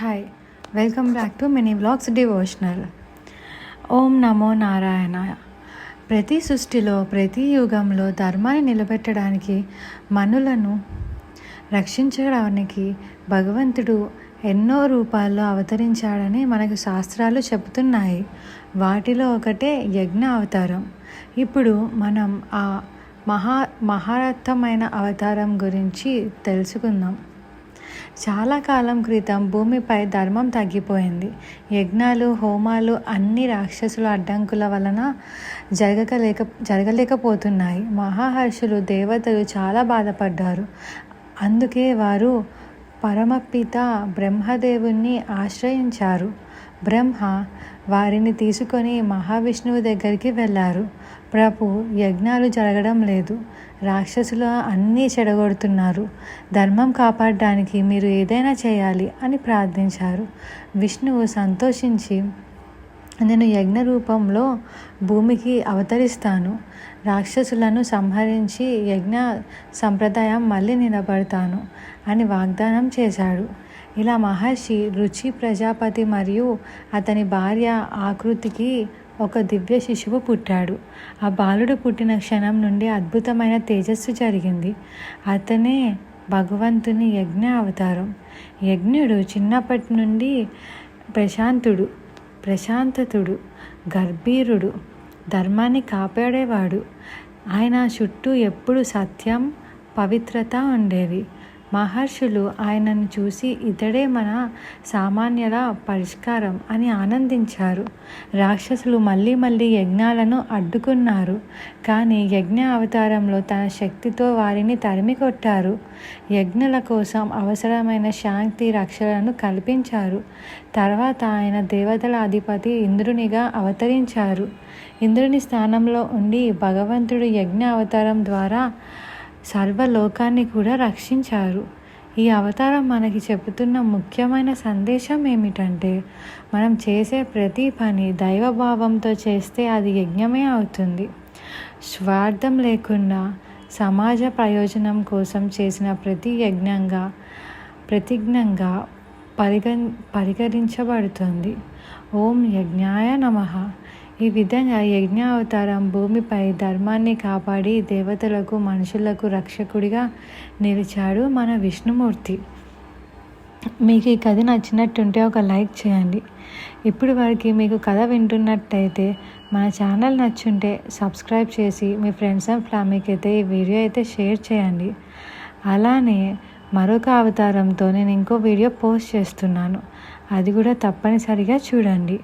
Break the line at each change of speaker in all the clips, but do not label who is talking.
Hi welcome back to mini vlogs devotional Om నమో నారాయణ. ప్రతి సృష్టిలో ప్రతి యుగంలో ధర్మాన్ని నిలబెట్టడానికి మనులను రక్షించడానికి భగవంతుడు ఎన్నో రూపాల్లో అవతరించాడని మనకు శాస్త్రాలు చెబుతున్నాయి. వాటిలో ఒకటే యజ్ఞ అవతారం. ఇప్పుడు మనం ఆ మహా మహారథమైన అవతారం గురించి తెలుసుకుందాం. చాలా కాలం క్రితం భూమిపై ధర్మం తగ్గిపోయింది. యజ్ఞాలు హోమాలు అన్ని రాక్షసుల అడ్డంకుల వలన జరగలేక జరగలేకపోతున్నాయి. మహాహర్షులు దేవతలు చాలా బాధపడ్డారు. అందుకే వారు పరమపిత బ్రహ్మదేవుణ్ణి ఆశ్రయించారు. బ్రహ్మ వారిని తీసుకొని మహావిష్ణువు దగ్గరికి వెళ్ళారు. ప్రభు యజ్ఞాలు జరగడం లేదు. రాక్షసులు అన్నీ చెడగొడుతున్నారు. ధర్మం కాపాడడానికి మీరు ఏదైనా చేయాలి అని ప్రార్థించారు. విష్ణువు సంతోషించి నేను యజ్ఞ రూపంలో భూమికి అవతరిస్తాను. రాక్షసులను సంహరించి యజ్ఞ సంప్రదాయం మళ్ళీ నిలబడతాను అని వాగ్దానం చేశాడు. ఇలా మహర్షి రుచి ప్రజాపతి మరియు అతని భార్య ఆకృతికి ఒక దివ్య శిశువు పుట్టాడు. ఆ బాలుడు పుట్టిన క్షణం నుండి అద్భుతమైన తేజస్సు జరిగింది. అతనే భగవంతుని యజ్ఞ అవతారం. యజ్ఞుడు చిన్నప్పటి నుండి ప్రశాంతుడు. ప్రశాంతతుడు గర్భీరుడు ధర్మాన్ని కాపాడేవాడు. ఆయన చుట్టూ ఎప్పుడు సత్యం పవిత్రత ఉండేవి. మహర్షులు ఆయనను చూసి ఇతడే మన సామాన్యుల పరిష్కారం అని ఆనందించారు. రాక్షసులు మళ్ళీ మళ్ళీ యజ్ఞాలను అడ్డుకున్నారు. కానీ యజ్ఞ అవతారంలో తన శక్తితో వారిని తరిమి కొట్టారు యజ్ఞల కోసం అవసరమైన శాంతి రక్షణను కల్పించారు. తర్వాత ఆయన దేవతల అధిపతి ఇంద్రునిగా అవతరించారు. ఇంద్రుని స్థానంలో ఉండి భగవంతుడు యజ్ఞ అవతారం ద్వారా సర్వలోకాన్ని కూడా రక్షించారు. ఈ అవతారం మనకి చెబుతున్న ముఖ్యమైన సందేశం ఏమిటంటే మనం చేసే ప్రతి పని దైవభావంతో చేస్తే అది యజ్ఞమే అవుతుంది. స్వార్థం లేకుండా సమాజ ప్రయోజనం కోసం చేసిన ప్రతి యజ్ఞంగా ప్రతిజ్ఞంగా పరిగ పరిగణించబడుతుంది. ఓం యజ్ఞాయ నమ. ఈ విధంగా యజ్ఞ అవతారం భూమిపై ధర్మాన్ని కాపాడి దేవతలకు మనుషులకు రక్షకుడిగా నిలిచాడు మన విష్ణుమూర్తి. మీకు ఈ కథ నచ్చినట్టుంటే ఒక లైక్ చేయండి. ఇప్పుడు వరకు మీకు కథ వింటున్నట్టయితే మన ఛానల్ నచ్చుంటే సబ్స్క్రైబ్ చేసి మీ ఫ్రెండ్స్ అండ్ ఫ్యామిలీకి అయితే ఈ వీడియో అయితే షేర్ చేయండి. అలానే మరొక అవతారంతో నేను ఇంకో వీడియో పోస్ట్ చేస్తున్నాను. అది కూడా తప్పనిసరిగా చూడండి.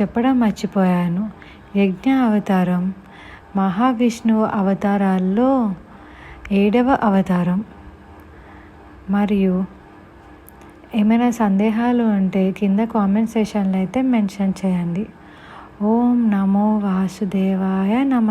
చెప్పడం మర్చిపోయాను. యజ్ఞ అవతారం మహావిష్ణువు అవతారాల్లో ఏడవ అవతారం. మరియు ఏమైనా సందేహాలు ఉంటే కింద కామెంట్ సెషన్లో అయితే మెన్షన్ చేయండి. ఓం నమో వాసుదేవాయ నమ.